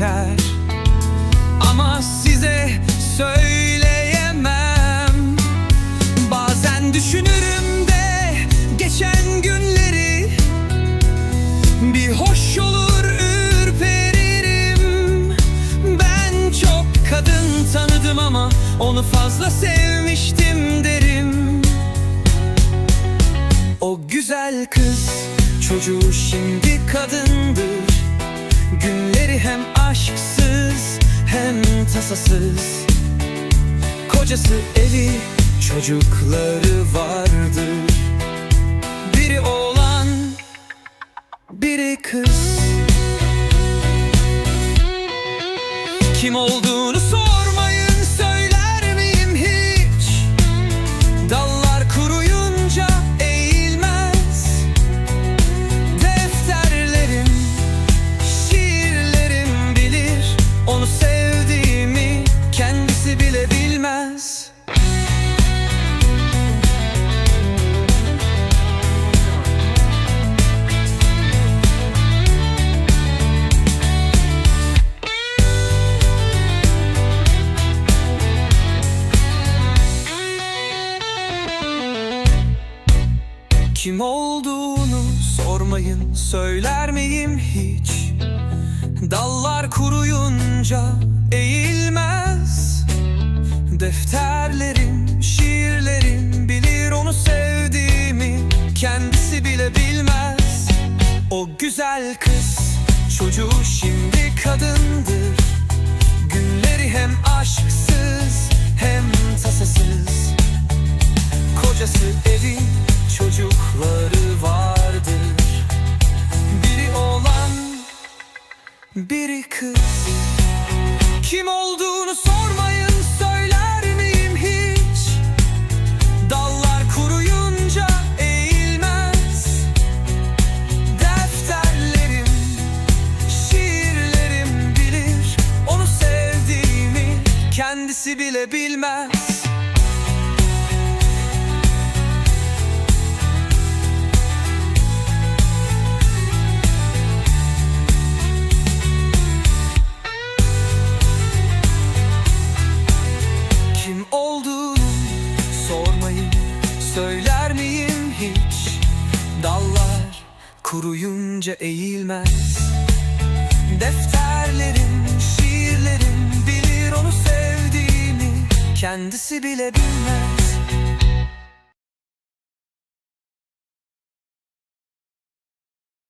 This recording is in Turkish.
geçer. Ama size söyleyemem. Bazen düşünürüm de geçen günleri. Bir hoş olur ürperirim. Ben çok kadın tanıdım ama onu fazla sevmiştim derim. O güzel kız çocuğu şimdi kadındır tasasız Kocası evi çocukları vardır Biri oğlan biri kız. Kim olduğunu sormayın Kim olduğunu sormayın söyler miyim hiç? Dallar kuruyunca eğilmez. Defterlerim, şiirlerim bilir onu sevdiğimi Kendisi bile bilmez. O güzel kız çocuğu şimdi kadındır. Günleri hem aşksız kendisi bile bilmez. Kim olduğunu sormayın Söyler miyim hiç? Dallar kuruyunca eğilmez. Defterlerim, Kendisi bile bilmez